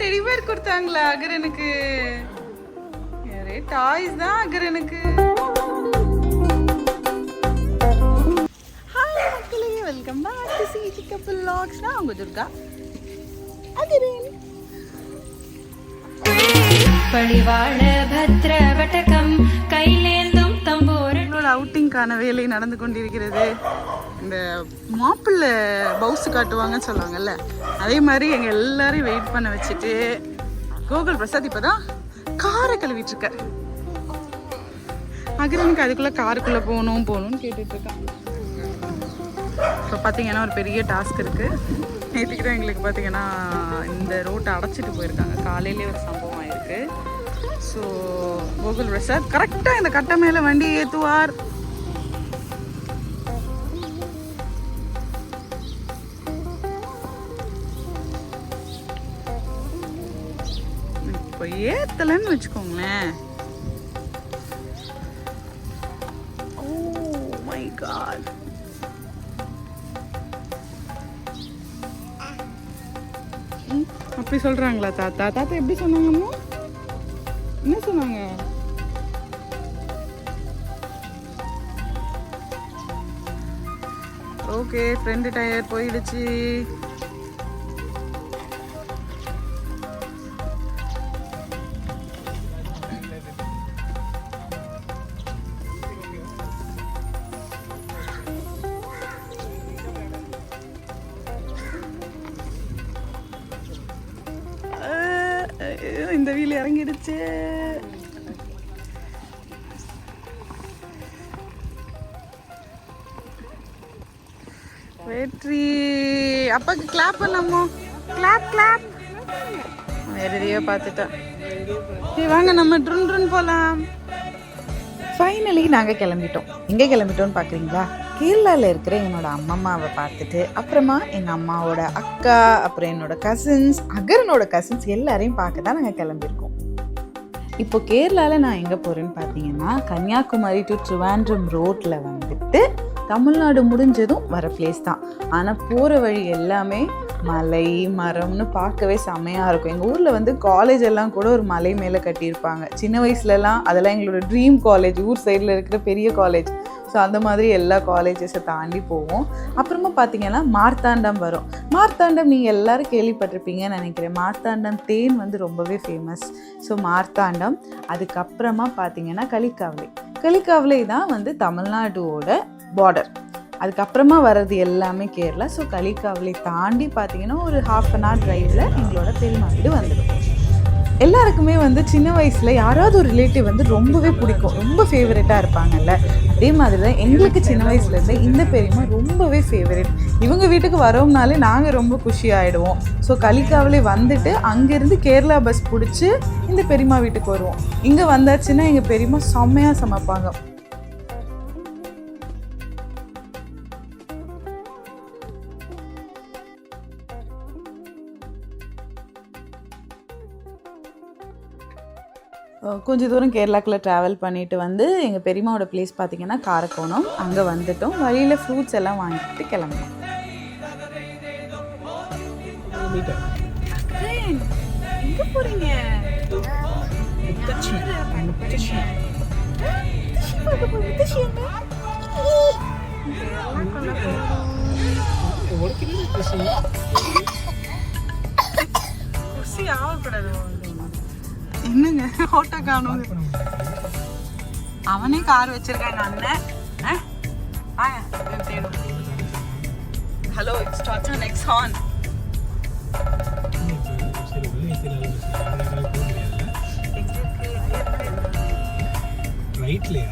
Teddy bear கொடுத்தாங்களா அகரனுக்கு? Toys தான் அகரனுக்கு. ஹாய் மக்களே வெல்கம் பேக் டு சிஜி கப்பல் லாக்ஸ் நான் உங்க துர்கா. அகரன் பழிவாழ பத்ர வட்டகம் கையிலேந்தும் தம்போரன் எங்களோட அவுட்டிங்கான வேலை நடந்து கொண்டிருக்கிறது. இந்த மாப்பிள்ளை பவுஸ் காட்டுவாங்கன்னு சொல்லுவாங்கல்ல அதே மாதிரி எங்கள் எல்லாரையும் வெயிட் பண்ண வச்சுட்டு கோகுல் பிரசாத் இப்போ தான் காரை கழுவிட்டுருக்கார். அகிலனுக்கு அதுக்குள்ளே காருக்குள்ளே போகணும் போகணும்னு கேட்டுட்டு இப்போ பார்த்தீங்கன்னா ஒரு பெரிய டாஸ்க் இருக்குது நேற்றுக்கு தான் எங்களுக்கு பார்த்தீங்கன்னா இந்த ரோட்டை அடைச்சிட்டு போயிருக்காங்க. காலையிலே ஒரு சம்பவம் ஆயிருக்கு. ஸோ கோகுல் பிரசாத் கரெக்டாக இந்த கட்டை மேலே வண்டி ஏற்றுவார் இப்போ ஏற்றலைன்னு வச்சுக்கோங்களேன். ஓ மை காட் அப்படி சொல்றாங்களா தாத்தா? தாத்தா எப்படி சொன்னாங்கம்மா என்ன சொன்னாங்க? ஓகே ஃப்ரெண்டு டயர் போயிடுச்சு. இந்த வீல் இறங்கிடுச்சு. வெற்றி. அப்பாக்கு கிளாப் பண்ணாமோ கிளாப் கிளாப் வேற எதையோ பார்த்துட்டேன். சரி வாங்க நம்ம ட்ருன் ட்ருன் போகலாம் ஃபைனலி நாங்கள் கிளம்பிட்டோம். எங்கே கிளம்பிட்டோம்னு பார்க்குறீங்களா கேரளாவில் இருக்கிற என்னோட அம்மம்மாவை பார்த்துட்டு அப்புறமா எங்கள் அம்மாவோட அக்கா அப்புறம் என்னோட கசின்ஸ் அகரனோட கசின்ஸ் எல்லாரையும் பார்க்க தான் நாங்கள் கிளம்பியிருக்கோம். இப்போ கேரளாவில் நான் எங்கே போகிறேன்னு பார்த்தீங்கன்னா கன்னியாகுமரி டு ட்ரிவாண்ட்ரம் ரோட்டில் வந்துட்டு தமிழ்நாடு முடிஞ்சதும் வர பிளேஸ் தான். ஆனால் போகிற வழி எல்லாமே மலை மரம்னு பார்க்கவே செமையாக இருக்கும். எங்கள் ஊரில் வந்து காலேஜ் எல்லாம் கூட ஒரு மலை மேலே கட்டியிருப்பாங்க. சின்ன வயசுலலாம் அதெல்லாம் எங்களோட ட்ரீம் காலேஜ் ஊர் சைடில் இருக்கிற பெரிய காலேஜ் ஸோ அந்த மாதிரி எல்லா காலேஜஸை தாண்டி போவோம். அப்புறமா பார்த்தீங்கன்னா மார்த்தாண்டம் வரும். மார்த்தாண்டம் நீங்கள் எல்லாரும் கேள்விப்பட்டிருப்பீங்கன்னு நினைக்கிறேன். மார்த்தாண்டம் தேன் வந்து ரொம்பவே ஃபேமஸ் ஸோ மார்த்தாண்டம். அதுக்கப்புறமா பார்த்தீங்கன்னா களிக்காவலை களிக்காவலை தான் வந்து தமிழ்நாடோட பார்டர் அதுக்கப்புறமா வர்றது எல்லாமே கேரளா. ஸோ களிக்காவலை தாண்டி பார்த்தீங்கன்னா ஒரு ஹாஃப் அன் ஹவர் டிரைவில் எங்களோட பெரியம்மா வீடு வந்துடும். எல்லாருக்குமே வந்து சின்ன வயசில் யாராவது ஒரு ரிலேட்டிவ் வந்து ரொம்பவே பிடிக்கும். ரொம்ப ஃபேவரட்டாக இருப்பாங்கல்ல. அதே மாதிரி தான் எங்களுக்கு சின்ன வயசுலேருந்து இந்த பெரியம்மா ரொம்பவே ஃபேவரட் இவங்க வீட்டுக்கு வரோம்னாலே நாங்கள் ரொம்ப குஷி ஆகிடுவோம் ஸோ கலிக்காவிலே வந்துட்டு அங்கேருந்து கேரளா பஸ் பிடிச்சி இந்த பெரியம்மா வீட்டுக்கு வருவோம். இங்கே வந்தாச்சுன்னா எங்கள் பெரியம்மா செம்மையாக சமைப்பாங்க. கொஞ்ச தூரம் கேரளாக்குள்ளே ட்ராவல் பண்ணிட்டு வந்து எங்கள் பெரியம்மாவோட பிளேஸ் பார்த்தீங்கன்னா காரக்கோணம். அங்கே வந்துட்டோம். வழியில் ஃப்ரூட்ஸ் எல்லாம் வாங்கிட்டு கிளம்பணும் எங்கே போகிறீங்க என்னங்க? ஓட்ட காணும். அவனே கார் வச்சிருக்காங்க அண்ணன். ஹலோ இட்ஸ் டாட்டா நெக்ஸ்ட் ஆன் ரைட்லையா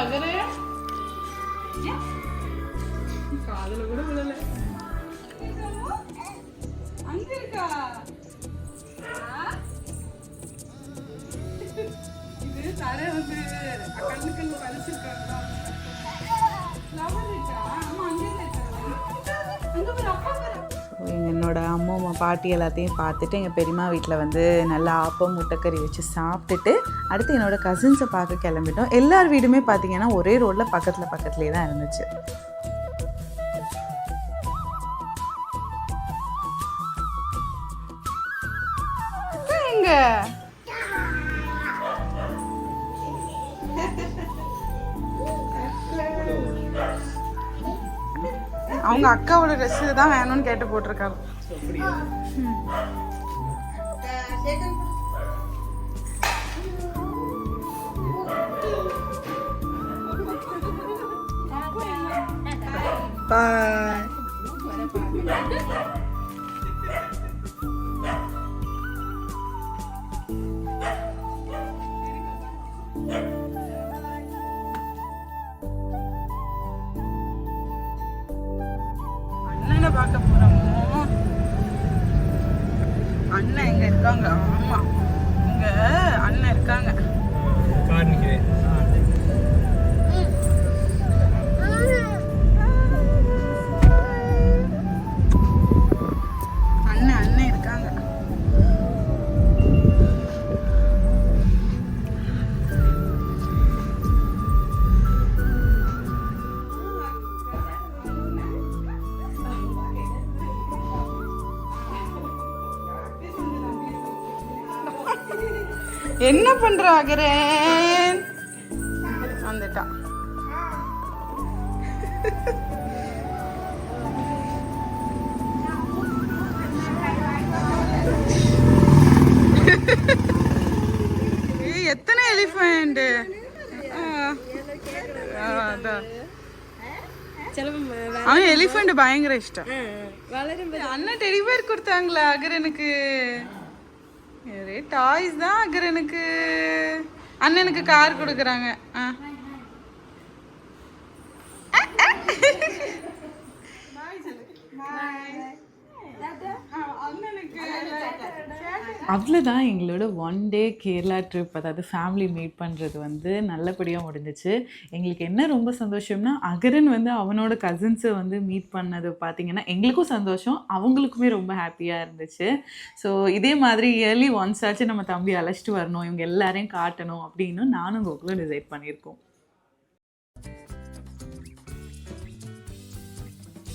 இருக்குல்ல அகரே காதுல பாட்டி எல்லாத்தையும் பார்த்துட்டு எங்கள் பெரியம்மா வீட்டில் வந்து நல்லா ஆப்பம் முட்டைக்கறி வச்சு சாப்பிட்டுட்டு அடுத்து என்னோடய கசின்ஸை பார்க்க கிளம்பிட்டோம். எல்லார் வீடுமே பார்த்தீங்கன்னா ஒரே ரோட்டில் பக்கத்தில் பக்கத்துலேயே தான் இருந்துச்சு. அக்கா அவங்க அக்காவோட ட்ரெஸ் தான் வேணும்னு கேட்டு போட்டிருக்காங்க. பாய் அண்ணன் இங்க இருக்காங்க. ஆமா. இங்க அண்ணன் இருக்காங்க. என்ன பண்ற அகரேன்? வந்துட்டான் எத்தனை எலிஃபண்ட் அவன் எலிஃபண்ட் பயங்கர இஷ்டம். அண்ணன் டெலிவர் கொடுத்தாங்களா அகரனுக்கு. டாய்ஸ் தான் அகரனுக்கு. அண்ணனுக்கு கார் கொடுக்குறாங்க. ஆ. அவ்வளோதான் எங்களோட ஒன் டே கேரளா ட்ரிப் அதாவது ஃபேமிலி மீட் பண்ணுறது வந்து நல்லபடியாக முடிஞ்சிச்சு. எங்களுக்கு என்ன ரொம்ப சந்தோஷம்னா அகரன் வந்து அவனோட கசின்ஸை வந்து மீட் பண்ணது பார்த்திங்கன்னா எங்களுக்கும் சந்தோஷம் அவங்களுக்குமே ரொம்ப ஹாப்பியாக இருந்துச்சு. ஸோ இதே மாதிரி இயர்லி ஒன்ஸ் ஆச்சு நம்ம தம்பி அழைச்சிட்டு வரணும் இவங்க எல்லாரையும் காட்டணும் அப்படின்னு நானும் கோகுலும் டிசைட் பண்ணியிருக்கோம்.